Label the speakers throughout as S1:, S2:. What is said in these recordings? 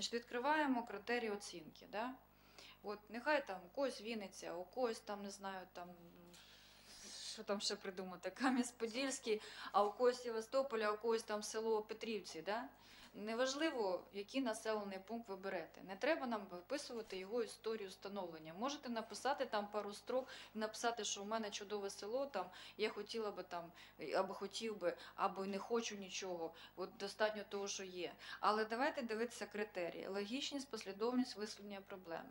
S1: Значить, відкриваємо критерії оцінки. Да? От нехай там у когось Вінниця, у когось там не знаю, там що там ще придумати, Кам'янець-Подільський, а у когось Севастополь, а у когось там село Петрівці. Да? Неважливо, який населений пункт ви берете. Не треба нам виписувати його історію становлення. Можете написати там пару строк, написати, що у мене чудове село, там я хотіла би там, або хотів би, або не хочу нічого. От достатньо того, що є. Але давайте дивитися критерії: логічність, послідовність висловлення проблеми.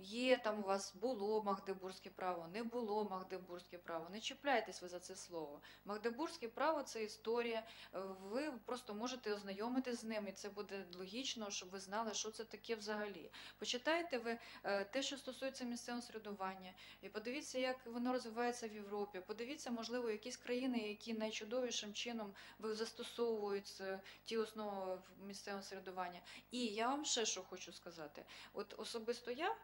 S1: Є там у вас було Магдебурзьке право, не було Магдебурзьке право. Не чіпляйтесь ви за це слово. Магдебурзьке право це історія. Ви просто можете ознайомитись з ним, і це буде логічно, щоб ви знали, що це таке взагалі. Почитайте ви е, те, що стосується місцевого середування, і подивіться, як воно розвивається в Європі. Подивіться, можливо, якісь країни, які найчудовішим чином застосовують е, ті основи місцевого середування. І я вам ще що хочу сказати: от особисто я.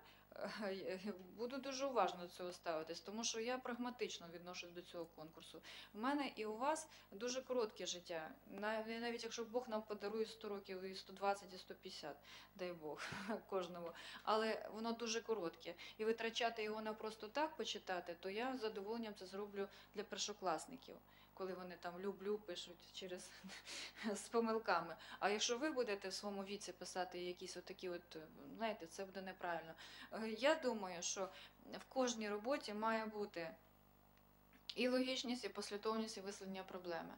S1: Е, Буду дуже уважно до цього ставитись, тому що я прагматично відношусь до цього конкурсу. У мене і у вас дуже коротке життя. Нав- Навіть якщо Бог нам подарує 100 років і 120, і 150, дай Бог кожному. Але воно дуже коротке. І витрачати його на просто так почитати, то я з задоволенням це зроблю для першокласників, коли вони там люблю пишуть через з помилками. А якщо ви будете в своєму віці писати якісь отакі, от знаєте, це буде неправильно. Е, Я думаю, що в кожній роботі має бути і логічність, і послідовність, і висловлення проблеми.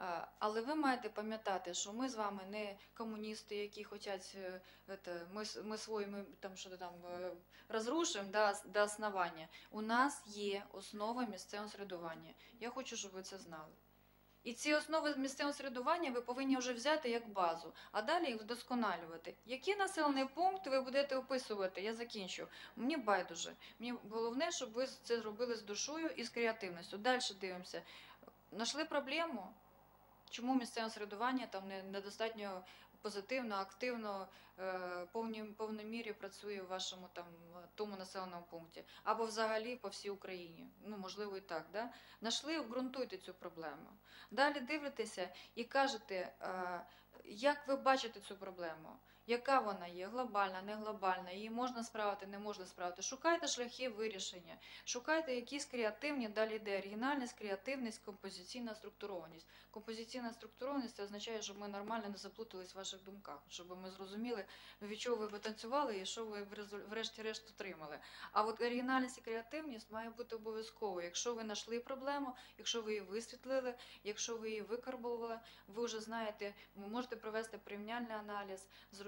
S1: Е, Але ви маєте пам'ятати, що ми з вами не комуністи, які хочуть е, это, ми, ми своїми там що там е, розрушимо до, до основання. У нас є основа місцевого середування. Я хочу, щоб ви це знали. І ці основи місцевого середування ви повинні вже взяти як базу, а далі їх вдосконалювати. Який населений пункт ви будете описувати? Я закінчу. Мені байдуже. Мені головне, щоб ви це зробили з душою і з креативністю. Далі дивимося. Нашли проблему? Чому місцеве середування там не недостатньо позитивно, активно, е, повні, повній мірі працює в вашому там е, тому населеному пункті, або взагалі по всій Україні. Ну можливо і так. Да? Нашли, обґрунтуйте цю проблему. Далі дивитеся і кажете, е, як ви бачите цю проблему. Яка вона є? Глобальна, не глобальна, її можна справити, не можна справити. Шукайте шляхи вирішення, шукайте якісь креативні, далі йде оригінальність, креативність, композиційна структурованість. Композиційна структурованість це означає, щоб ми нормально не заплутались в ваших думках, щоб ми зрозуміли, від чого ви потанцювали і що ви врешті-решт отримали. А от оригінальність і креативність має бути обов'язково. Якщо ви знайшли проблему, якщо ви її висвітлили, якщо ви її викарбували, ви вже знаєте, ви можете провести порівняльний аналіз,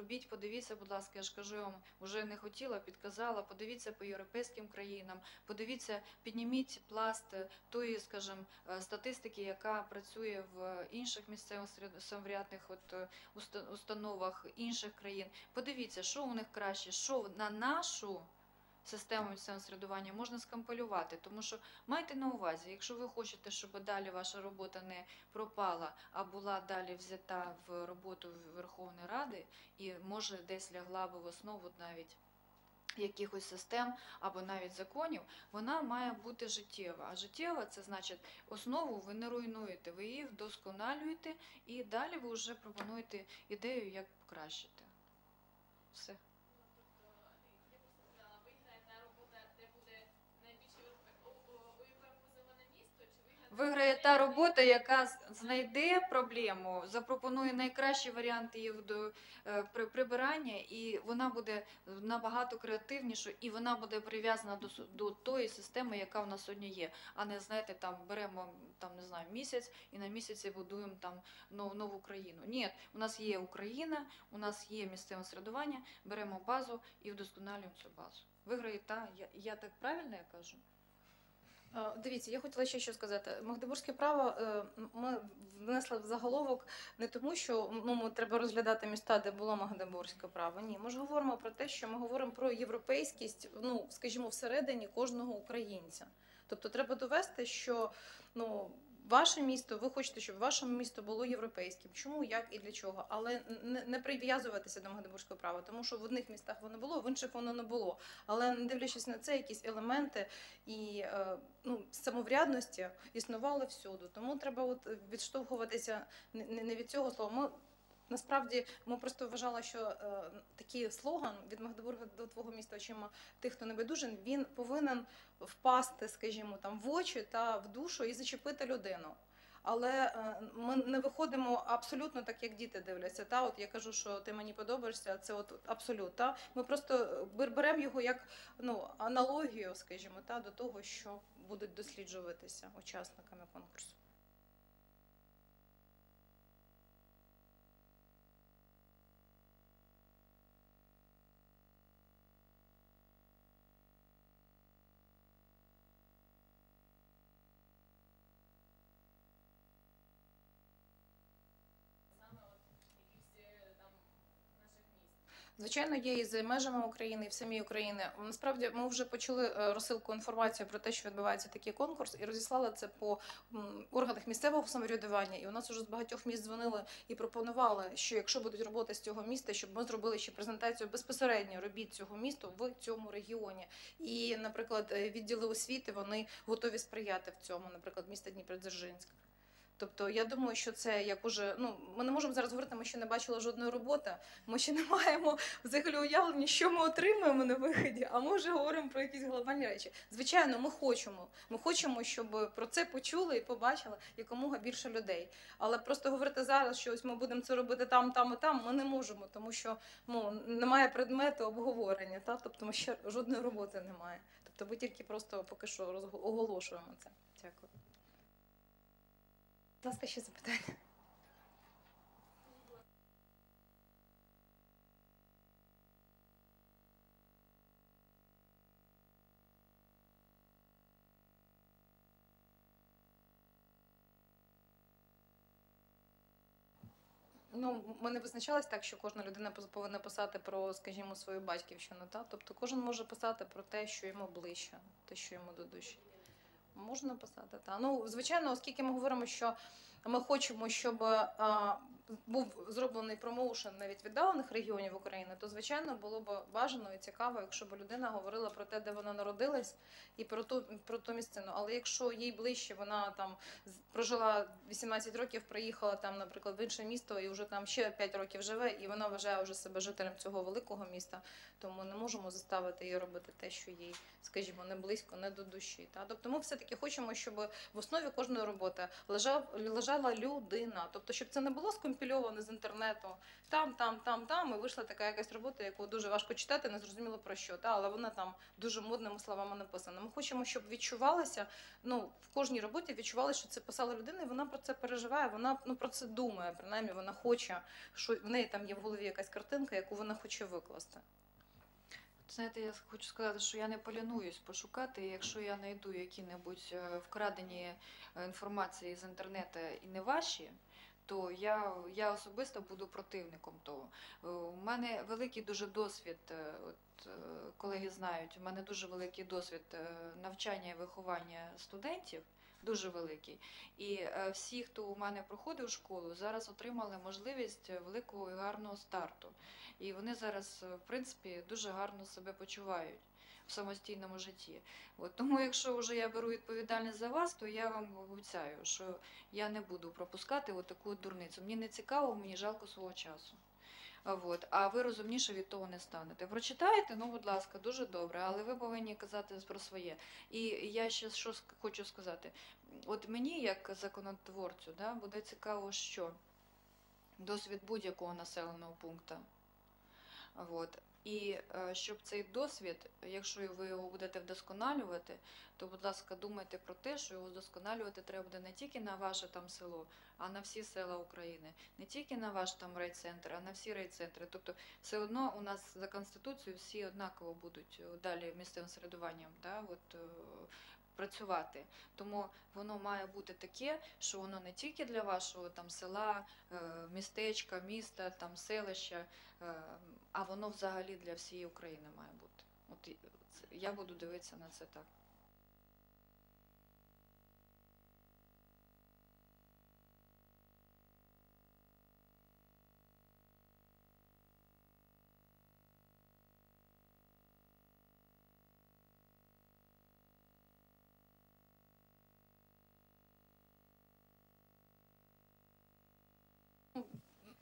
S1: зробіть, подивіться, будь ласка, я ж кажу вам, вже не хотіла, підказала, подивіться по європейським країнам, подивіться, підніміть пласт тої, скажімо, е, статистики, яка працює в інших місцевих самоврядних от е, установах інших країн. Подивіться, що у них краще, що на нашу. Систему місцевого середування можна скомпілювати, тому що майте на увазі, якщо ви хочете, щоб далі ваша робота не пропала, а була далі взята в роботу Верховної Ради і може десь лягла би в основу навіть якихось систем або навіть законів, вона має бути життєва. А життєва це значить основу ви не руйнуєте, ви її вдосконалюєте і далі ви вже пропонуєте ідею, як покращити. Все.
S2: Тобто, я просто сказала, виграє та робота, де буде найбільше виправлене місто, чи виграє
S1: та робота, яка знайде проблему, запропонує найкращі варіанти її до е, прибирання, і вона буде набагато креативнішою, і вона буде прив'язана до, до тої системи, яка в нас сьогодні є. А не знаєте, там беремо там не знаю місяць і на місяці будуємо там нов, нову країну. Ні, у нас є Україна, у нас є місцеве середування, беремо базу і вдосконалюємо цю базу. Виграє та я, я так правильно я кажу?
S3: Е, Дивіться, я хотіла ще що сказати. Магдебурзьке право е, ми внесли в заголовок не тому, що ну, треба розглядати міста, де було Магдебурзьке право. Ні, ми ж говоримо про те, що ми говоримо про європейськість, ну скажімо, всередині кожного українця. Тобто треба довести, що ну. Ваше місто, ви хочете, щоб ваше місто було європейським. Чому, як і для чого? Але не, прив'язуватися до Магдебурзького права, тому що в одних містах воно було, в інших воно не було. Але не дивлячись на це, якісь елементи і е, ну, самоврядності існували всюди. Тому треба от відштовхуватися не від цього слова. Ми Насправді ми просто вважали, що е, такий слоган від Магдебурга до твого міста очима тих, хто небайдужий, він повинен впасти, скажімо, там в очі та в душу і зачепити людину. Але е, ми не виходимо абсолютно так, як діти дивляться. Та от я кажу, що ти мені подобаєшся, це от абсолют. Та ми просто беремо його як ну аналогію, скажімо, та до того, що будуть досліджуватися учасниками конкурсу.
S2: саме от якихось е, там наших міст.
S3: Звичайно, є і за межами України, і в самій Україні. Насправді ми вже почали е, розсилку інформації про те, що відбувається такий конкурс, і розіслали це по органах місцевого самоврядування. І у нас вже з багатьох міст дзвонили і пропонували, що якщо будуть роботи з цього міста, щоб ми зробили ще презентацію безпосередньо робіт цього міста в цьому регіоні. І, наприклад, е, відділи освіти вони готові сприяти в цьому, наприклад, місто Дніпродзержинськ. Тобто я думаю, що це як уже ну ми не можемо зараз говорити, ми ще не бачили жодної роботи. Ми ще не маємо взагалі уявлення, що ми отримаємо на виході, а ми вже говоримо про якісь глобальні речі. Звичайно, ми хочемо. Ми хочемо, щоб про це почули і побачили якомога більше людей. Але просто говорити зараз, що ось ми будемо це робити там, там і там, ми не можемо, тому що ну немає предмету обговорення. Та тобто ми ще жодної роботи немає. Тобто, ми тільки просто поки що оголошуємо це. Дякую. Будь ласка, ще запитання. Ну, ми не визначались так, що кожна людина повинна писати про, скажімо, свою батьківщину. Та? Тобто кожен може писати про те, що йому ближче, те, що йому до душі. Можна писати, та. Ну, звичайно, оскільки ми говоримо, що ми хочемо, щоб а, був зроблений промоушен навіть віддалених регіонів України, то звичайно було б бажано і цікаво, якщо б людина говорила про те, де вона народилась, і про ту про ту місцину. Але якщо їй ближче, вона там прожила 18 років, приїхала там, наприклад, в інше місто, і вже там ще 5 років живе, і вона вважає вже себе жителем цього великого міста, то ми не можемо заставити її робити те, що їй, скажімо, не близько, не до душі. Та тобто, ми все таки хочемо, щоб в основі кожної роботи лежав лежала людина, тобто, щоб це не було скомпільоване з інтернету. Там, там, там, там, і вийшла така якась робота, яку дуже важко читати, не зрозуміло про що. Та, але вона там дуже модними словами написана. Ми хочемо, щоб відчувалося, ну в кожній роботі відчувалося, що це писала людина, і вона про це переживає. Вона ну про це думає. Принаймні, вона хоче, що в неї там є в голові якась картинка, яку вона хоче викласти.
S1: Знаєте, я хочу сказати, що я не полінуюсь пошукати. Якщо я знайду які-небудь е, вкрадені е, інформації з інтернету і не ваші, то я, я особисто буду противником того. Е, У мене великий дуже досвід, е, от е, колеги знають, у мене дуже великий досвід навчання і виховання студентів. Дуже великий. І всі, хто у мене проходив школу, зараз отримали можливість великого і гарного старту. І вони зараз, в принципі, дуже гарно себе почувають в самостійному житті. От, тому, якщо вже я беру відповідальність за вас, то я вам обіцяю, що я не буду пропускати отаку от дурницю. Мені не цікаво, мені жалко свого часу. От, а ви розумніше від того не станете. Прочитаєте, ну, будь ласка, дуже добре, але ви повинні казати про своє. І я ще що хочу сказати. От мені, як законотворцю, да, буде цікаво, що досвід будь-якого населеного пункту. От. І е, щоб цей досвід, якщо ви його будете вдосконалювати, то, будь ласка, думайте про те, що його вдосконалювати треба буде не тільки на ваше там село, а на всі села України, не тільки на ваш там райцентр, а на всі райцентри. Тобто, все одно у нас за конституцією всі однаково будуть е, далі місцевим середуванням, да, от, е, працювати. Тому воно має бути таке, що воно не тільки для вашого там села, е, містечка, міста, там селища, е, а воно взагалі для всієї України має бути. От я буду дивитися на це так.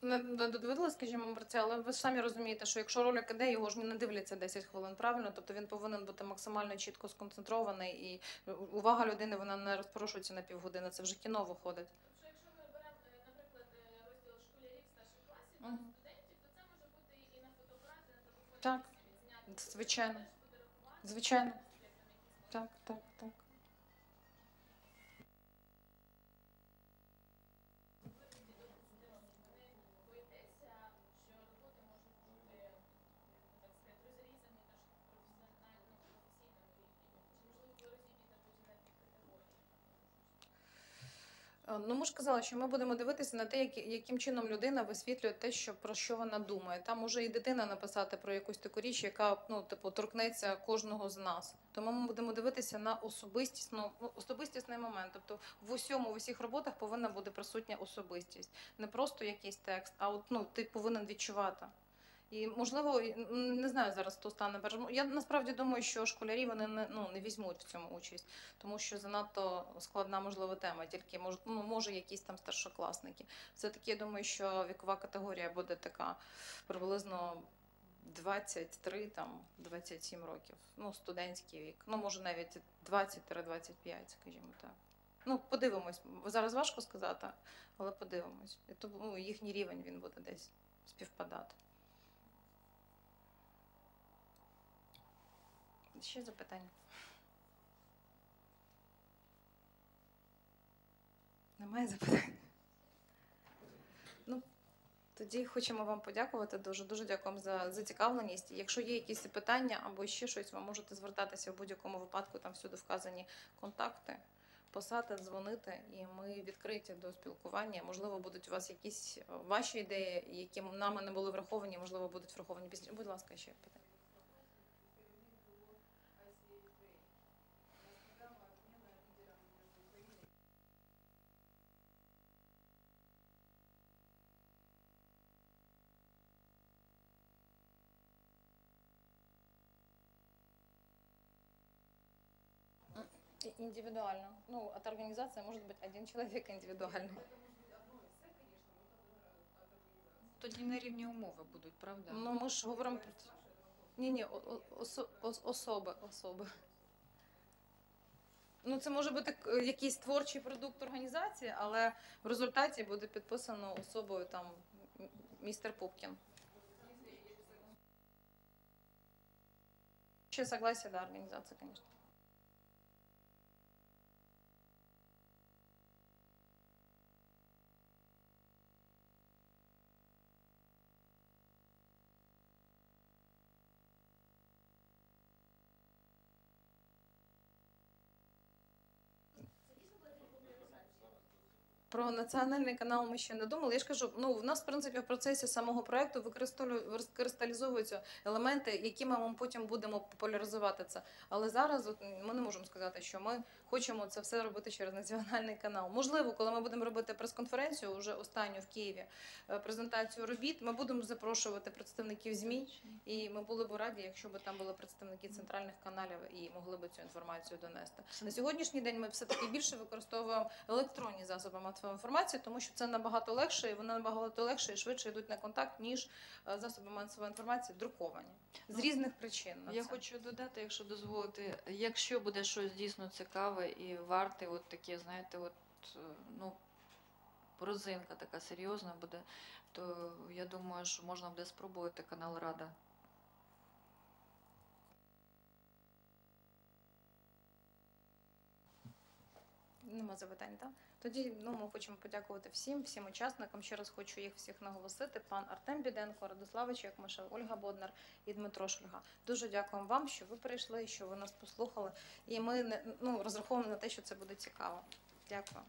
S3: Ну, не доведили, скажімо, про це, але ви самі розумієте, що якщо ролик іде, його ж не дивляться 10 хвилин правильно, тобто він повинен бути максимально чітко сконцентрований, і е, увага людини вона не розпорушується на півгодини. Це вже кіно виходить.
S2: Якщо ми беремо, е, наприклад, е, розділ школярів старших класів
S3: mm.
S2: студентів, то це може бути і на фотоапараті, на телефоні.
S3: Так, звичайно, звичайно, так, так, так. Ну, ми ж казали, що ми будемо дивитися на те, яким чином людина висвітлює те, що про що вона думає. Там може і дитина написати про якусь таку річ, яка ну, типу, торкнеться кожного з нас. Тому ми будемо дивитися на особистісну, ну, особистісний момент. Тобто в усьому, в усіх роботах повинна бути присутня особистість. Не просто якийсь текст, а от ну, ти повинен відчувати. І можливо, не знаю зараз, хто стане першим. Я насправді думаю, що школярі вони не, ну, не візьмуть в цьому участь тому що занадто складна можлива тема. Тільки мож, ну, може якісь там старшокласники. Все таки я думаю, що вікова категорія буде така приблизно 23 там 27 років. Ну, студентський вік. Ну, може навіть 20-25, скажімо так. Ну, подивимось. Зараз важко сказати, але подивимось. І то ну, їхній рівень він буде десь співпадати. Ще запитання? Немає запитань. Ну, тоді хочемо вам подякувати дуже. Дуже дякуємо за зацікавленість. Якщо є якісь питання або ще щось, ви можете звертатися в будь-якому випадку. Там всюди вказані контакти, писати, дзвонити, і ми відкриті до спілкування. Можливо, будуть у вас якісь е, ваші ідеї, які нами не були враховані, можливо, будуть враховані пізніше. Будь ласка, ще питання. И- Индивидуально. Ну, от организации может быть один человек индивидуально.
S1: Тоді на рівні умови будуть, правда?
S3: Ну, ми ж говоримо про. Ні, ні, особи, особи. Ну, це може бути якийсь творчий продукт організації, але в результаті буде підписано особою там містер Пупкін. Ще согласие, да, организации, конечно. Про національний канал ми ще не думали. Я ж кажу, ну в нас в принципі в процесі самого проекту використовуються елементи, якими ми потім будемо популяризувати це. Але зараз от, ми не можемо сказати, що ми хочемо це все робити через національний канал. Можливо, коли ми будемо робити прес-конференцію, вже останню в Києві, е, презентацію робіт, ми будемо запрошувати представників ЗМІ, і ми були б раді, якщо б там були представники центральних каналів і могли б цю інформацію донести. На сьогоднішній день ми все таки більше використовуємо електронні засоби масової інформації, тому що це набагато легше, і вони набагато легше і швидше йдуть на контакт, ніж е, засоби масової інформації друковані з
S1: Ну,
S3: різних причин. на
S1: Я
S3: це.
S1: хочу додати, якщо дозволити, якщо буде щось дійсно цікаве і варте, от таке, знаєте, от е, ну розинка така серйозна буде, то я думаю, що можна буде спробувати канал Рада.
S3: Нема запитань, так? Тоді ну, ми хочемо подякувати всім, всім учасникам. Ще раз хочу їх всіх наголосити. Пан Артем Біденко, Радислава Чекмаша, Ольга Боднар і Дмитро Шульга. Дуже дякуємо вам, що ви прийшли, що ви нас послухали. І ми ну, розраховуємо на те, що це буде цікаво. Дякую.